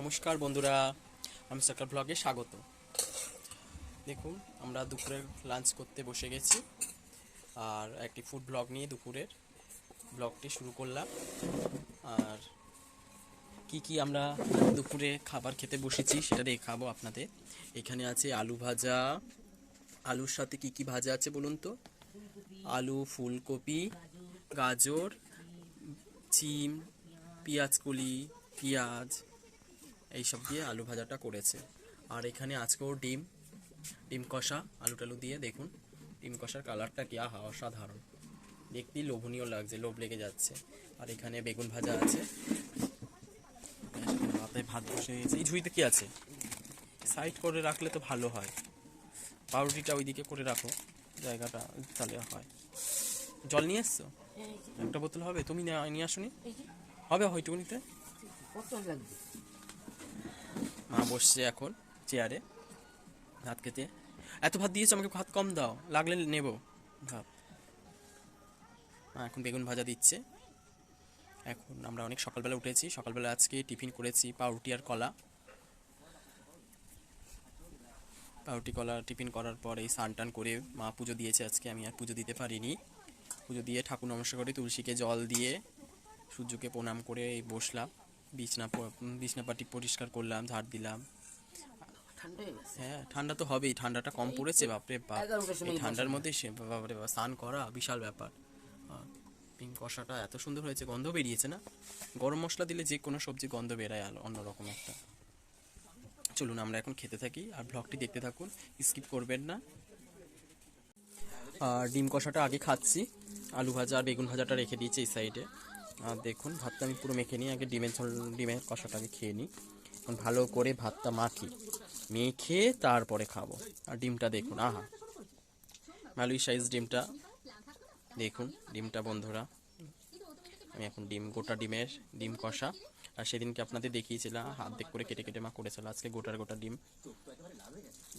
নমস্কার বন্ধুরা, আমি সরকার ব্লগে স্বাগত। দেখুন, আমরা দুপুরের লাঞ্চ করতে বসে গেছি, আর একটি ফুড ব্লগ নিয়ে দুপুরের ব্লগটি শুরু করলাম। আর কি কি আমরা দুপুরে খাবার খেতে বসেছি সেটা দেখাবো আপনাদের। এখানে আছে আলু ভাজা। আলুর সাথে কি কি ভাজা আছে বলুন তো? আলু, ফুলকপি, গাজর, চিম, পেঁয়াজকলি, পেঁয়াজ এইসব দিয়ে আলু ভাজাটা করেছে। আর এখানে আজকেও ডিম ডিম কষা আলু টালু দিয়ে দেখুন ডিম কষার কালারটা কি? আহা অসাধারণ। দেখতেই লোভনীয় লাগছে লোভ লেগে যাচ্ছে। আর এখানে বেগুন ভাজা আছে। ভাতে ভাত বসে গেছে। এই ঝুঁইতে কি আছে? সাইড করে রাখলে তো ভালো হয়। পাউরুটিটা ওইদিকে করে রাখো। জায়গাটা তাহলে হয়। জল নিয়ে এসছো? একটা বোতল হবে? তুমি নিয়ে- নিয়ে আসুনি? হবে হয়টুকুনিতে কত লাগবে। মা বসছে এখন চেয়ারে ভাত খেতে। এত ভাত দিয়েছ, আমাকে ভাত কম দাও, লাগলে নেব। ভাত। মা এখন বেগুন ভাজা দিচ্ছে। এখন আমরা অনেক সকালবেলা উঠেছি, সকালবেলা আজকে টিফিন করেছি পাউরুটি আর কলা। পাউরুটি, কলা টিফিন করার পরে স্নান টান করে মা পুজো দিয়েছে আজকে, আমি আর পুজো দিতে পারিনি। পুজো দিয়ে ঠাকুর নমস্কার করে তুলসীকে জল দিয়ে সূর্যকে প্রণাম করে এই বসলাম। বিছনা প- উম, বিছনাপাটি পরিষ্কার করলাম ঝাড় দিলাম। হয়ে ঠান্ডা তো হবেই ঠান্ডাটা কম পড়েছে বাপরে বাপ। এই ঠান্ডার মধ্যে বাপরে বাপ স্নান করা বিশাল ব্যাপার। পিঙ্ক কষাটা এত সুন্দর হয়েছে গন্ধ বেরিয়েছে না? গরম মশলা দিলে যে কোনো সবজি গন্ধ বেরায় অন্যরকম একটা। চলুন আমরা এখন খেতে থাকি আর ব্লগটি দেখতে থাকুন স্কিপ করবেন না। আর ডিম কষাটা আগে খাচ্ছি আলু ভাজা আর বেগুন ভাজাটা রেখে দিয়েছি এই সাইডে দেখুন, ভাতটা আমি পুরো মেখে নিই। আগে ডিমের ঝোল, ডিমের কষাটা আগে খেয়ে নিই। এখন ভালো করে ভাতটা মাখি, মেখে তারপরে খাব। আর ডিমটা দেখুন, আহা! ভালোই সাইজ ডিমটা। দেখুন, ডিমটা বন্ধুরা। আমি এখন ডিম, গোটা ডিমের ডিম কষা। আর সেদিনকে আপনাদের দেখিয়েছিলাম অর্ধেক করে কেটে কেটে মা করেছিল। আজকে গোটার গোটা ডিম।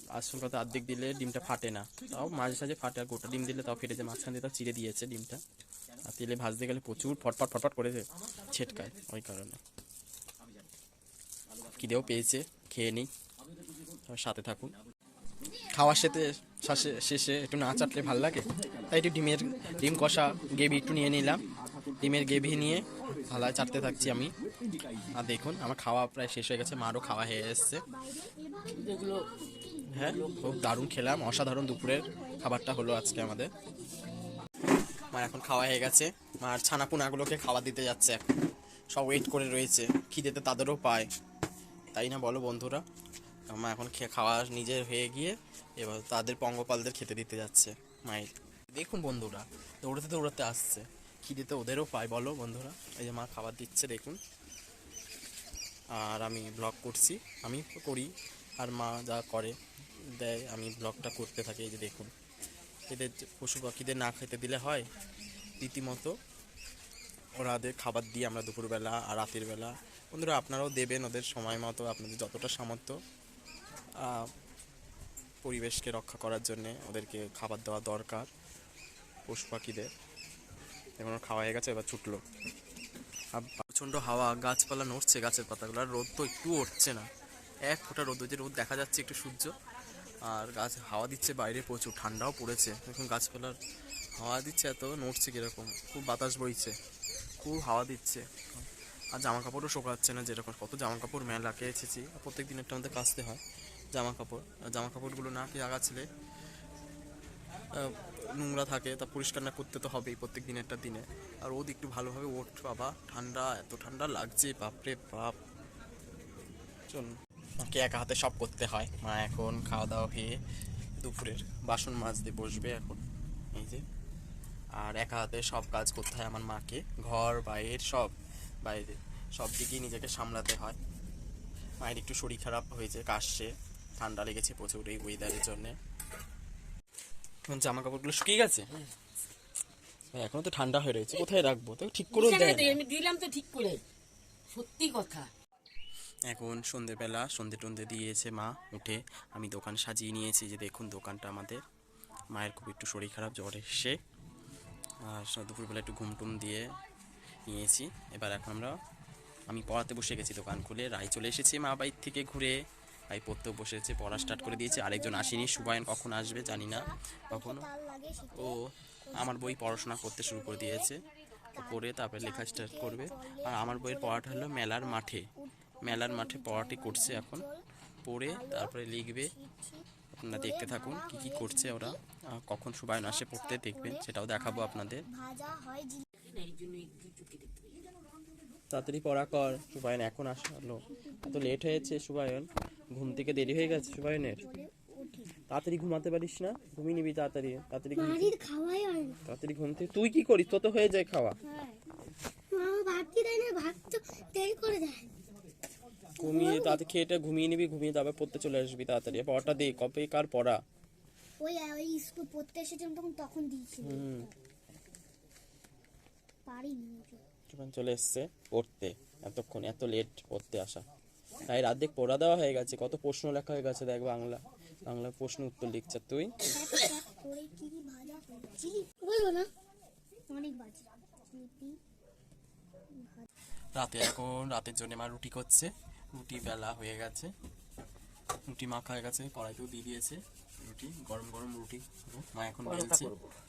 আসল কথা অর্ধেক দিলে ডিমটা ফাটে না। তাও মাঝে সাঝে ফাটে, আর গোটা ডিম দিলে তাও ফেটে যায়। মাঝখান দিয়ে তাও চিড়ে দিয়েছে ডিমটা। আর তেলে ভাজতে গেলে প্রচুর ফটফট ফটফট করে ছেটকায় ওই কারণে। খিদেও পেয়েছে, খেয়ে নিই। সাথে থাকুন। খাওয়ার সাথে শেষে একটু না চাটলে ভালো লাগে? তাই একটু ডিমের ডিম কষা গ্রেভি একটু নিয়ে নিলাম। ডিমের গ্রেভি নিয়ে ভালো চাটতে থাকছি আমি। আর দেখুন, আমার খাওয়া প্রায় শেষ হয়ে গেছে। মারও খাওয়া হয়ে এসছে। হ্যাঁ খুব দারুণ খেলাম। অসাধারণ দুপুরের খাবারটা হলো আজকে আমাদের। মার এখন খাওয়া হয়ে গেছে। মার ছানাপুনাগুলোকে খাওয়া দিতে যাচ্ছে। সব ওয়েট করে রয়েছে। খিদেতে তাদেরও পায়। তাই না বলো বন্ধুরা? মা এখন খাওয়া নিজের হয়ে গিয়ে এবার তাদের পঙ্গপালদের খেতে দিতে যাচ্ছে মায়ের। দেখুন বন্ধুরা, দৌড়াতে দৌড়াতে আসছে। খিদেতে ওদেরও পায়, বলো বন্ধুরা? এই যে মা খাবার দিচ্ছে, দেখুন। আর আমি ব্লগ করছি, আমি করি। আর মা যা করে, দেয়, আমি ব্লগটা করতে থাকি, এই যে দেখুন। এদের পশু পাখিদের না খেতে দিলে হয়। রীতিমতো ওরাদের খাবার দিই আমরা দুপুরবেলা আর রাতের বেলা। বন্ধুরা, আপনারাও দেবেন ওদের সময় মতো, আপনাদের যতটা সামর্থ্য পরিবেশকে রক্ষা করার জন্যে ওদেরকে খাবার দেওয়া দরকার পশু পাখিদের। এখন খাওয়া হয়ে গেছে, এবার ছুটলো। আর প্রচণ্ড হাওয়া, গাছপালা নড়ছে গাছের পাতাগুলো, আর রোদ তো একটু উঠছে না। এক ফোঁটা রোদ যে রোদ দেখা যাচ্ছে একটু সূর্য। আর গাছ হাওয়া দিচ্ছে বাইরে প্রচুর, ঠান্ডাও পড়েছে। এখন গাছপালার হাওয়া দিচ্ছে, এত নড়ছে কীরকম, খুব বাতাস বইছে, খুব হাওয়া দিচ্ছে। আর জামা কাপড়ও শোকাচ্ছে না যেরকম, কত জামা কাপড় মেলা এসেছি প্রত্যেক দিন একটা আমাদের কাচতে হয় জামা কাপড় জামা কাপড়গুলো না কি আগাছিলে নোংরা থাকে, তা পরিষ্কার না করতে তো হবেই প্রত্যেক দিন একটা দিনে। আর ওদ একটু ভালোভাবে ওঠ, বাবা। ঠান্ডা, এত ঠান্ডা লাগছে, বাপরে বাপ। চল মাকে একা হাতে সব করতে হয়? মা এখন খাওয়া দাওয়া খেয়ে দুপুরের বাসন মাজতে বসবে এখন এই যে। আর একা হাতে সব কাজ করতে হয় আমার মাকে। ঘর বাইরের সব বাইরে সব দিকেই নিজেকে সামলাতে হয়। মায়ের একটু শরীর খারাপ হয়েছে কাশছে ঠান্ডা লেগেছে প্রচুর এই ওয়েদারের জন্যে। এখন জামা কাপড়গুলো শুকিয়ে গেছে? এখনও তো ঠান্ডা হয়ে রয়েছে কোথায় রাখব? তো ঠিক। আমি দিলাম তো ঠিক করে। সত্যি কথা। এখন সন্ধেবেলা সন্ধে টন্ধে দিয়েছে মা উঠে। আমি দোকান সাজিয়ে নিয়েছি যে দেখুন দোকানটা আমাদের। মায়ের খুব একটু শরীর খারাপ, জ্বর এসে আর দুপুরবেলা একটু ঘুম টুম দিয়ে নিয়েছি। এবার এখন আমরা আমি পড়াতে বসে গেছি দোকান খুলে। রায় চলে এসেছি মা বাইর থেকে ঘুরে। ভাই পড়তেও বসেছে, পড়া স্টার্ট করে দিয়েছে। আরেকজন আসেনি। সুবায়ন কখন আসবে জানি না। কখনো ও আমার বই পড়াশোনা করতে শুরু করে দিয়েছে। পড়ে তারপরে লেখা স্টার্ট করবে। আর আমার বইয়ের পড়াটা হলো মেলার মাঠে। মেলার মাঠে পড়াটি করছে এখন। পড়ে তারপরে লিখবে। আপনারা দেখতে থাকুন কি কি করছে ওরা। কখন সুবায়ন আসে পড়তে দেখবেন সেটাও দেখাবো আপনাদের। তাড়াতাড়ি পড়া কর সুবায়ন এখন আসলো। এত লেট হয়েছে সুবায়ন। ঘুম থেকে দেরি হয়ে গেছে সুবায়নের। তাড়াতাড়ি ঘুমাতে পারিস না? ঘুমিয়ে নিবি তাড়াতাড়ি তাড়াতাড়ি ঘুম তাড়াতাড়ি ঘুম থেকে তুই কি করিস? তো তো হয়ে যায় খাওয়া। হ্যাঁ। মা ভাত কি দেয় না? ভাত তো দেরি করে দেয়। ঘুমিয়ে তাতে খেয়ে টেয়ে ঘুমিয়ে নিবি ঘুমিয়ে তারপর পড়তে চলে আসবি তাড়াতাড়ি। পড়াটা দে কবে কার পড়া? ওই ওই স্কুল পড়তে এসেছিলাম তখন তখন দিয়েছিল হুম। পারিনি যখন চলে এসছে পড়তে এতক্ষণ এত লেট পড়তে আসা। তাই রাত দেখ পড়া দেওয়া হয়ে গেছে কত প্রশ্ন লেখা হয়ে গেছে দেখ বাংলা বাংলা প্রশ্ন উত্তর লিখছে তুই। বলব না অনেক বাজে রাতে এখন রাতের জন্য মা রুটি করছে। রুটি বেলা হয়ে গেছে। রুটি মাখা হয়ে গেছে কড়াইতেও দিয়ে দিয়েছে রুটি গরম গরম রুটি। মা এখন বেলছে।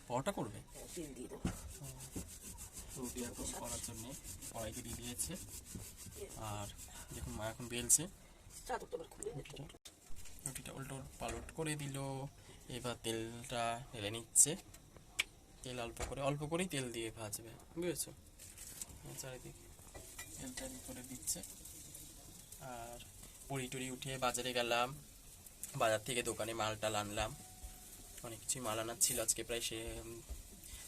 পরোটা করবে? দেবো। রুটি এখন করার জন্য কড়াইতে দিয়ে দিয়েছে। আর দেখুন মা এখন বেলছে। রুটিটা উল্টো পালট করে দিল। এবার তেলটা ঢেলে নিচ্ছে। তেল অল্প করে অল্প করেই তেল দিয়ে ভাজবে। বুঝেছ? চারিদিকে তেলটা করে দিচ্ছে। আর পুরি টুরি উঠে বাজারে গেলাম। বাজার থেকে দোকানে মালটাল আনলাম। অনেক কিছুই মাল আনার ছিল, আজকে প্রায় সে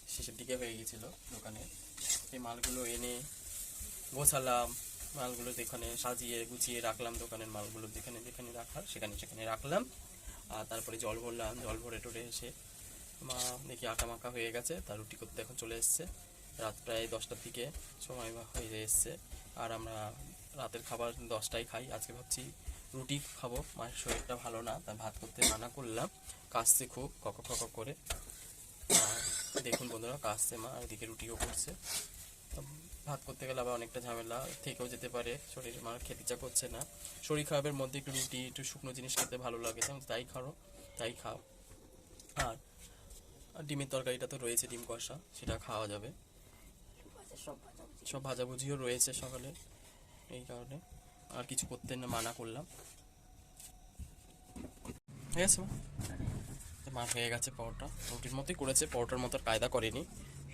শেষের দিকে হয়ে গেছিল দোকানে। সেই মালগুলো এনে গোছালাম। মালগুলো যেখানে সাজিয়ে গুছিয়ে রাখলাম দোকানের মালগুলো যেখানে যেখানে রাখার সেখানে সেখানে রাখলাম। আর তারপরে জল ভরলাম, জল ভরে টরে এসে মা দেখি আটা মাখা হয়ে গেছে তার রুটি করতে এখন চলে এসছে। রাত প্রায় দশটার দিকে, সময় হয়ে এসছে। আর আমরা রাতের খাবার দশটায় খাই। আজকে ভাবছি রুটি খাব। মায়ের শরীরটা ভালো না তাই ভাত করতে মানা করলাম। কাশছে খুব কক কক করে। আর দেখুন বন্ধুরা কাশছে মা এদিকে রুটিও করছে। তো ভাত করতে গেলে আবার অনেকটা ঝামেলা থেকেও যেতে পারে। শরীর আমার খেতে ইচ্ছা করছে না। শরীর খারাপের মধ্যে একটু রুটি একটু শুকনো জিনিস খেতে ভালো লাগে। তাই খাও তাই খাও। আর ডিমের তরকারিটা তো রয়েছে ডিম কষা সেটা খাওয়া যাবে। সব সব ভাজাভুজিও রয়েছে সকালে। এই কারণে। আর কিছু করতে না, মানা করলাম। ঠিক আছে মার হয়ে গেছে পরোটা। রুটির মতোই করেছে, পরোটার মতো কায়দা করেনি।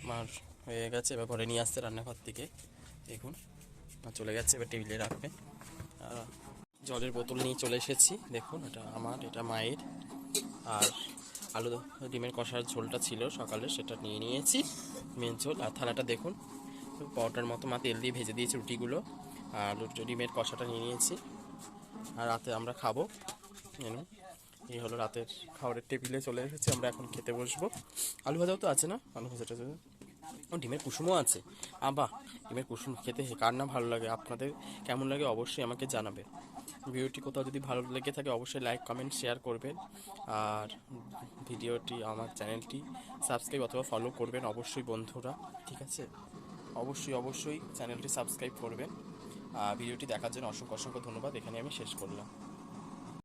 মার হয়ে গেছে, এবার ঘরে নিয়ে আসছে রান্নাঘর থেকে। দেখুন চলে গেছে, এবার টেবিলে রাখবে। আর জলের বোতল নিয়ে চলে এসেছি। দেখুন, এটা আমার, এটা মায়ের। আর আলু ডিমের কষার ঝোলটা ছিল সকালে, সেটা নিয়ে নিয়েছি। মেন ঝোল। আর থালাটা দেখুন, পরোটার মতো মা তেল দিয়ে ভেজে দিয়েছে রুটিগুলো। রুটি- ডিমের কষাটা নিয়ে নিয়েছি। আর রাতে আমরা খাব। এনে এই হলো রাতের খাবারের টেবিলে চলে এসেছি, আমরা এখন খেতে বসবো। আলু ভাজাও তো আছে না? আলু ভাজাটা। ও, ডিমের কুসুমও আছে। আবা ডিমের কুসুম খেতে কার না ভালো লাগে? আপনাদের কেমন লাগে অবশ্যই আমাকে জানাবে। ভিডিওটি কোথাও যদি ভালো লেগে থাকে, অবশ্যই লাইক, কমেন্ট, শেয়ার করবেন। আর ভিডিওটি আমার চ্যানেলটি সাবস্ক্রাইব অথবা ফলো করবেন অবশ্যই বন্ধুরা, ঠিক আছে? অবশ্যই অবশ্যই চ্যানেলটি সাবস্ক্রাইব করবেন। ভিডিওটি দেখার জন্য অসংখ্য অসংখ্য ধন্যবাদ। এখানে আমি শেষ করলাম।